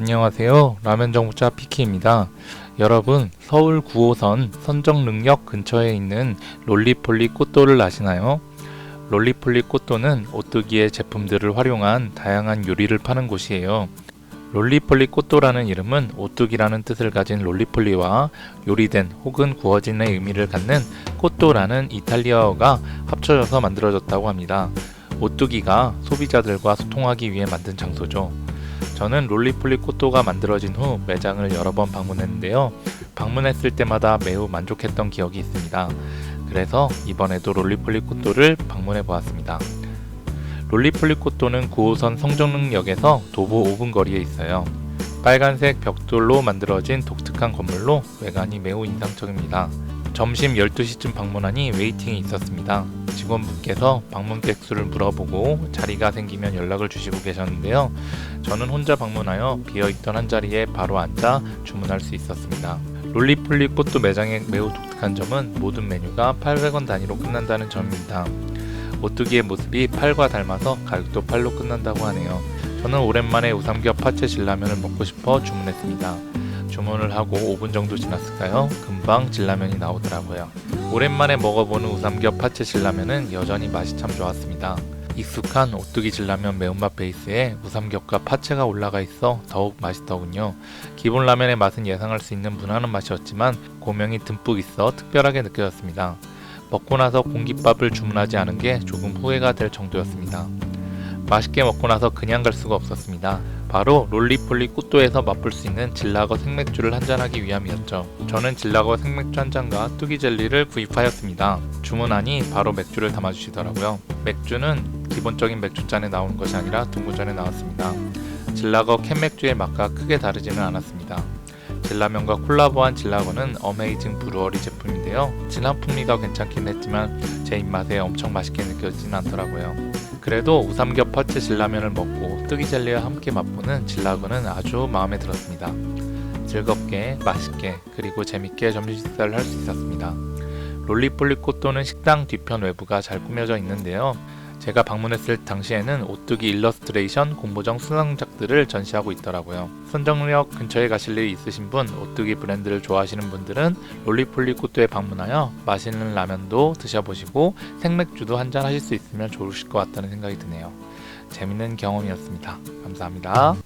안녕하세요. 라면 정부자 피키입니다. 여러분, 서울 9호선 선정릉역 근처에 있는 롤리폴리 꽃도를 아시나요? 롤리폴리 꽃도는 오뚜기의 제품들을 활용한 다양한 요리를 파는 곳이에요. 롤리폴리 꽃도라는 이름은 오뚜기라는 뜻을 가진 롤리폴리와 요리된 혹은 구워진의 의미를 갖는 꽃도라는 이탈리아어가 합쳐져서 만들어졌다고 합니다. 오뚜기가 소비자들과 소통하기 위해 만든 장소죠. 저는 롤리폴리 꽃도가 만들어진 후 매장을 여러 번 방문했는데요. 방문했을 때마다 매우 만족했던 기억이 있습니다. 그래서 이번에도 롤리폴리 꽃도를 방문해 보았습니다. 롤리폴리 꽃도는 9호선 성정릉역에서 도보 5분 거리에 있어요. 빨간색 벽돌로 만들어진 독특한 건물로 외관이 매우 인상적입니다. 점심 12시쯤 방문하니 웨이팅이 있었습니다. 직원분께서 방문객 수를 물어보고 자리가 생기면 연락을 주시고 계셨는데요. 저는 혼자 방문하여 비어있던 한 자리에 바로 앉아 주문할 수 있었습니다. 롤리폴리 꽃도 매장의 매우 독특한 점은 모든 메뉴가 800원 단위로 끝난다는 점입니다. 오뚜기의 모습이 팔과 닮아서 가격도 팔로 끝난다고 하네요. 저는 오랜만에 우삼겹 파채 진라면을 먹고 싶어 주문했습니다. 주문을 하고 5분 정도 지났을까요? 금방 진라면이 나오더라고요. 오랜만에 먹어보는 우삼겹 파채 진라면은 여전히 맛이 참 좋았습니다. 익숙한 오뚜기 진라면 매운맛 베이스에 우삼겹과 파채가 올라가 있어 더욱 맛있더군요. 기본 라면의 맛은 예상할 수 있는 무난한 맛이었지만 고명이 듬뿍 있어 특별하게 느껴졌습니다. 먹고 나서 공깃밥을 주문하지 않은 게 조금 후회가 될 정도였습니다. 맛있게 먹고 나서 그냥 갈 수가 없었습니다. 바로 롤리폴리 꽃도에서 맛볼 수 있는 진라거 생맥주를 한잔하기 위함이었죠. 저는 진라거 생맥주 한 잔과 뚜기 젤리를 구입하였습니다. 주문하니 바로 맥주를 담아주시더라고요. 맥주는 기본적인 맥주잔에 나오는 것이 아니라 둥구잔에 나왔습니다. 진라거 캔맥주의 맛과 크게 다르지는 않았습니다. 진라면과 콜라보한 진라거는 어메이징 브루어리 제품인데요. 진한 풍미가 괜찮긴 했지만 제 입맛에 엄청 맛있게 느껴지진 않더라고요. 그래도 우삼겹 파채 진라면을 먹고 뜨기 젤리와 함께 맛보는 진라거는 아주 마음에 들었습니다. 즐겁게, 맛있게, 그리고 재밌게 점심 식사를 할 수 있었습니다. 롤리폴리 꽃도는 식당 뒤편 외부가 잘 꾸며져 있는데요. 제가 방문했을 당시에는 오뚜기 일러스트레이션 공모전 수상작들을 전시하고 있더라고요. 선정역 근처에 가실 일이 있으신 분, 오뚜기 브랜드를 좋아하시는 분들은 롤리폴리 꽃도에 방문하여 맛있는 라면도 드셔보시고 생맥주도 한잔 하실 수 있으면 좋으실 것 같다는 생각이 드네요. 재밌는 경험이었습니다. 감사합니다.